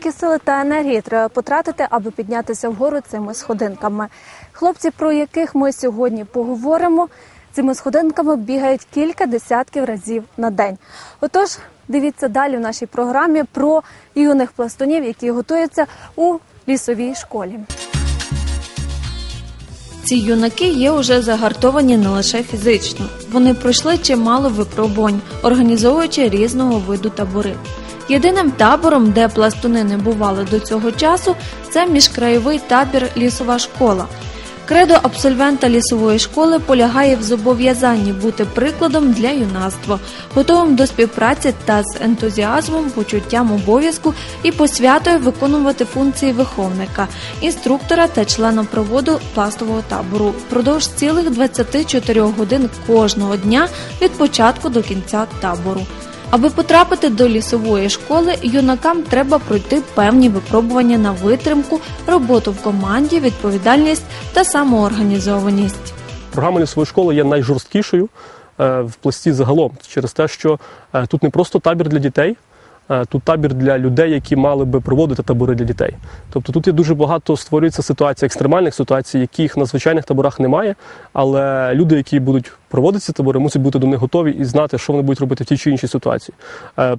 Скільки сили та енергії треба потратити, аби піднятися вгору цими сходинками? Хлопці, про яких ми сьогодні поговоримо, цими сходинками бігають кілька десятків разів на день. Отож, дивіться далі в нашій програмі про юних пластунів, які готуються у лісовій школі. Ці юнаки є уже загартовані не лише фізично. Вони пройшли чимало випробувань, організовуючи різного виду табори. Єдиним табором, де пластуни не бували до цього часу, це міжкраєвий табір Лісова школа. Кредо абсольвента лісової школи полягає в зобов'язанні бути прикладом для юнацтва, готовим до співпраці та з ентузіазмом, почуттям обов'язку і посвятою виконувати функції виховника, інструктора та члена проводу пластового табору впродовж цілих 24 годин кожного дня від початку до кінця табору. Аби потрапити до лісової школи, юнакам треба пройти певні випробування на витримку, роботу в команді, відповідальність та самоорганізованість. Програма лісової школи є найжорсткішою е, в пласті загалом через те, що е, тут не просто табір для дітей, тут табір для людей, які мали би проводити табори для дітей. Тобто тут є дуже багато створюється ситуацій, екстремальних ситуацій, яких на звичайних таборах немає. Але люди, які будуть проводити ці табори, мусять бути до них готові і знати, що вони будуть робити в тій чи іншій ситуації. Е,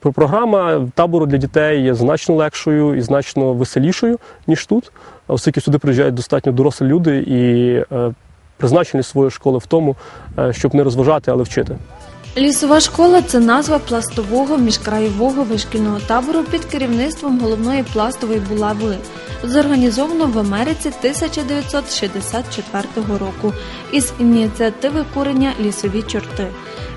Програма табору для дітей є значно легшою і значно веселішою, ніж тут, оскільки сюди приїжджають достатньо дорослі люди і е, призначеність своєї школи в тому, е, щоб не розважати, але вчити. Лісова школа це назва пластового міжкраєвого вишкільного табору під керівництвом головної пластової булави, зорганізовано в Америці 1964 року із ініціативи курення лісові чорти.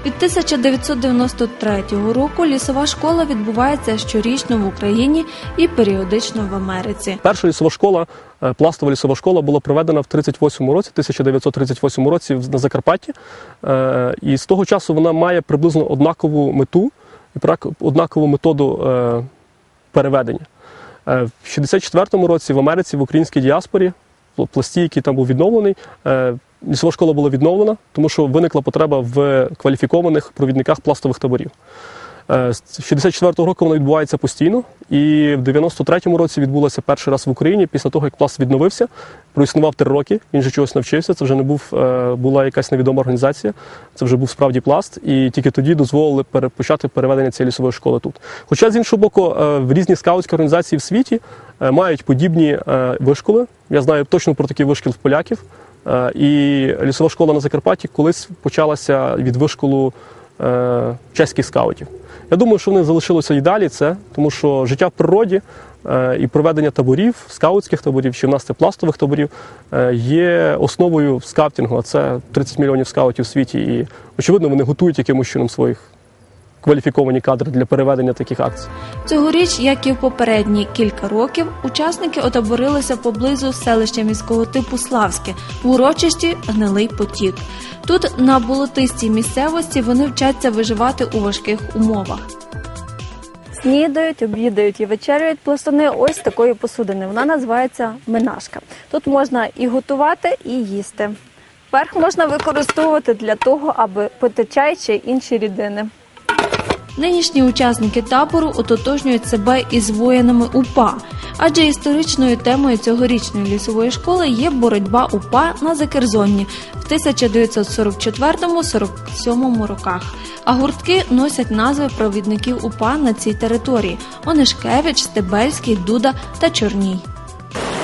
Від 1993 року лісова школа відбувається щорічно в Україні і періодично в Америці. Перша лісова школа, е, пластова лісова школа, була проведена в 38 році, 1938 році на Закарпатті. Е, І з того часу вона має приблизно однакову мету і однакову методу е, переведення. Е, В 64-му році в Америці, в українській діаспорі, пл- пласті, який там був відновлений, е, лісова школа була відновлена, тому що виникла потреба в кваліфікованих провідниках пластових таборів. Е, З 64-го року вона відбувається постійно, і в 93-му році відбулася перший раз в Україні після того, як пласт відновився. Проіснував три роки. Він же чогось навчився. Це вже не був е, була якась невідома організація. Це вже був справді пласт, і тільки тоді дозволили пере- почати переведення цієї лісової школи тут. Хоча з іншого боку, е, в різні скаутські організації в світі мають подібні вишколи. Я знаю точно про такий вишкіл в поляків. І лісова школа на Закарпатті колись почалася від вишколу е, чеських скаутів. Я думаю, що вони залишилися і далі це, тому що життя в природі е, і проведення таборів, скаутських таборів, чи в нас це пластових таборів, е, є основою скаутингу. А це 30 мільйонів скаутів у світі. І очевидно, вони готують якимось чином своїх кваліфіковані кадри для переведення таких акцій. Цьогоріч, як і в попередні кілька років, учасники отаборилися поблизу селища міського типу Славське в урочищі Гнилий потік. Тут на болотистій місцевості вони вчаться виживати у важких умовах. Снідають, обідають і вечеряють пластуни ось такої посудини. Вона називається минашка. Тут можна і готувати, і їсти. Верх можна використовувати для того, аби пити чай чи інші рідини. Нинішні учасники табору ототожнюють себе із воїнами УПА, адже історичною темою цьогорічної лісової школи є боротьба УПА на Закерзонні в 1944-47 роках. А гуртки носять назви провідників УПА на цій території: Онишкевич, Стебельський, Дуда та Чорній.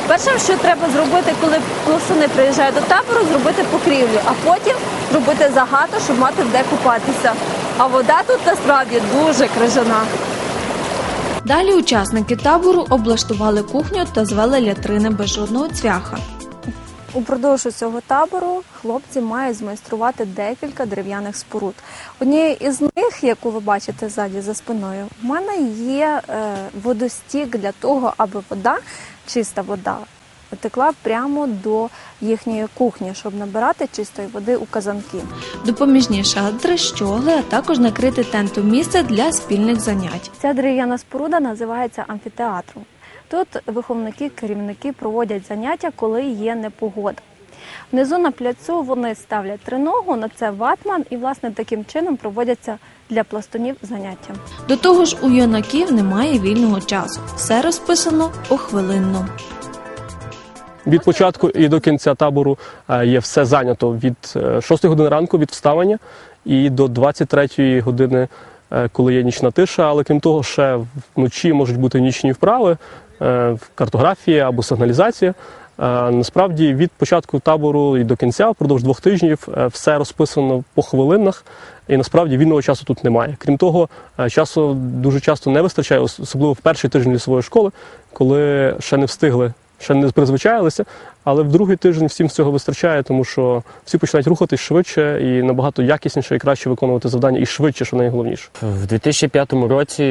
Першим, що треба зробити, коли пластуни приїжджають до табору, зробити покрівлю, а потім зробити загату, щоб мати де купатися. А вода тут насправді дуже крижана. Далі учасники табору облаштували кухню та звели лятрини без жодного цвяха. Упродовж цього табору хлопці мають змайструвати декілька дерев'яних споруд. Однією із них, яку ви бачите ззаді за спиною, в мене є е, водостік для того, аби вода, чиста вода, текла прямо до їхньої кухні, щоб набирати чистої води у казанки. Допоміжні шатри, щогли, а також накрити тентом місце для спільних занять. Ця дерев'яна споруда називається амфітеатром. Тут виховники, керівники проводять заняття, коли є непогода. Внизу на пляцу вони ставлять триногу, на це ватман, і власне таким чином проводяться для пластунів заняття. До того ж, у юнаків немає вільного часу. Все розписано похвилинно. Від початку і до кінця табору е, є все зайнято від 6 години ранку від вставання і до 23 години, е, коли є нічна тиша. Але крім того, ще вночі можуть бути нічні вправи, е, картографія або сигналізація. Е, Насправді від початку табору і до кінця, впродовж двох тижнів, е, все розписано по хвилинах, і насправді вільного часу тут немає. Крім того, е, часу дуже часто не вистачає, особливо в перший тиждень лісової школи, коли ще не встигли, ще не призвичаїлися. Але в другий тиждень всім цього вистачає, тому що всі починають рухатись швидше і набагато якісніше і краще виконувати завдання, і швидше, що найголовніше. В 2005 році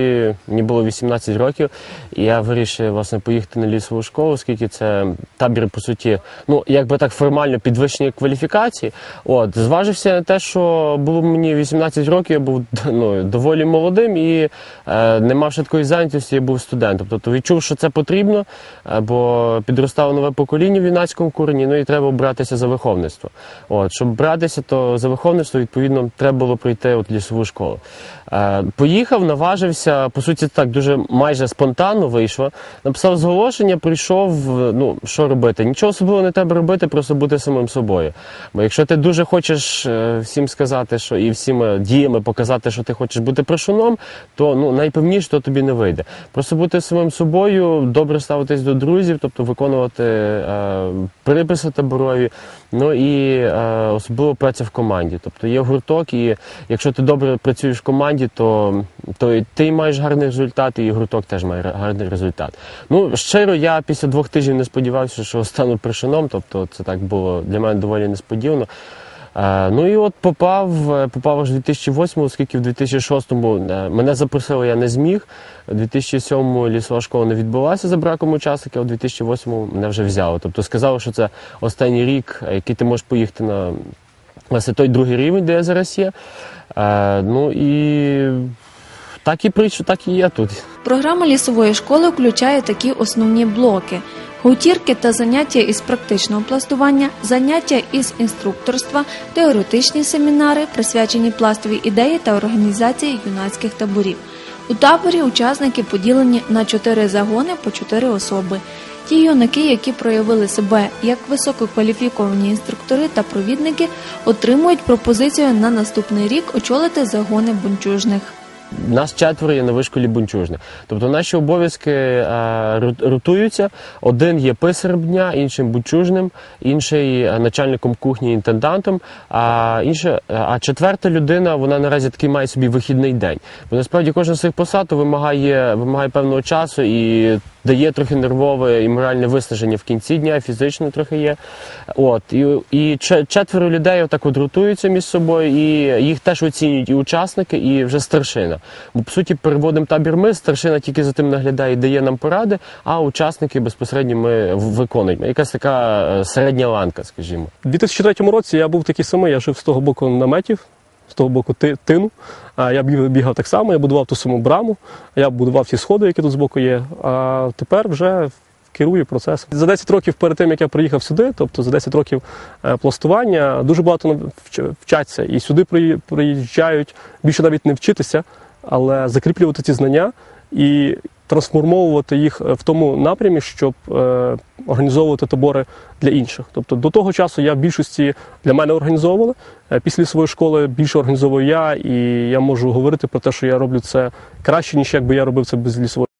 мені було 18 років, і я вирішив власне поїхати на лісову школу, оскільки це табір, по суті, ну якби так формально підвищення кваліфікації. От зважився на те, що було мені 18 років, я був ну, доволі молодим і е, не мав ще такої зайнятості, я був студентом. Тобто відчув, що це потрібно, е, бо підростало нове покоління в юнацькому корені, ну і треба братися за виховництво. От, щоб братися, то за виховництво, відповідно, треба було пройти от лісову школу. Е, поїхав, наважився, по суті, так дуже майже спонтанно вийшло. Написав зголошення, прийшов. Ну що робити? Нічого особливого не треба робити, просто бути самим собою. Бо якщо ти дуже хочеш е, всім сказати, що і всіма діями показати, що ти хочеш бути пришуном, то ну найпевніше то тобі не вийде. Просто бути самим собою, добре ставитись до друзів, тобто виконувати е, приписи таборові. Ну і е, особливо праця в команді. Тобто є гурток, і якщо ти добре працюєш в команді, то, то і ти маєш гарний результат, і гурток теж має гарний результат. Ну щиро, я після двох тижнів не сподівався, що стану пришином. Тобто це так було для мене доволі несподівано. Е, Ну і от попав, е, попав аж в 2008, оскільки в 2006-му е, мене запросили, я не зміг. У 2007-му лісова школа не відбулася за браком учасників, а у 2008-му мене вже взяли. Тобто сказали, що це останній рік, який ти можеш поїхати на власне той другий рівень, де я зараз є. Е, Ну і так і прийшов, так і я тут. Програма лісової школи включає такі основні блоки: гутірки та заняття із практичного пластування, заняття із інструкторства, теоретичні семінари, присвячені пластовій ідеї та організації юнацьких таборів. У таборі учасники поділені на чотири загони по чотири особи. Ті юнаки, які проявили себе як висококваліфіковані інструктори та провідники, отримують пропозицію на наступний рік очолити загони бунчужних. Нас четверо є на вишколі бунчужне. Тобто наші обов'язки е, рот- ротуються. Один є писарем дня, іншим бунчужним, інший е, начальником кухні інтендантом. А інше, е, а четверта людина, вона наразі такий має собі вихідний день. Бо насправді кожен з цих посад вимагає, вимагає певного часу і дає трохи нервове і моральне виснаження в кінці дня, фізично трохи є. От і, і четверо людей отак от ротуються між собою, і їх теж оцінюють і учасники, і вже старшина. Бо по суті переводимо табір ми, старшина тільки за тим наглядає і дає нам поради, а учасники безпосередньо ми виконуємо. Якась така е, середня ланка, скажімо. У 2003 році я був такий самий, я жив з того боку наметів, з того боку ти- тину. Я бігав, так само, я будував ту саму браму, я будував ці сходи, які тут збоку є. А тепер вже керую процесом. За 10 років перед тим, як я приїхав сюди, тобто за 10 років е, пластування, дуже багато вчаться. І сюди приїжджають більше навіть не вчитися, але закріплювати ці знання і трансформовувати їх е, в тому напрямі, щоб е, організовувати табори для інших. Тобто до того часу я в більшості для мене організовували. Е, Після своєї школи більше організовую я, і я можу говорити про те, що я роблю це краще, ніж якби я робив це без лісової.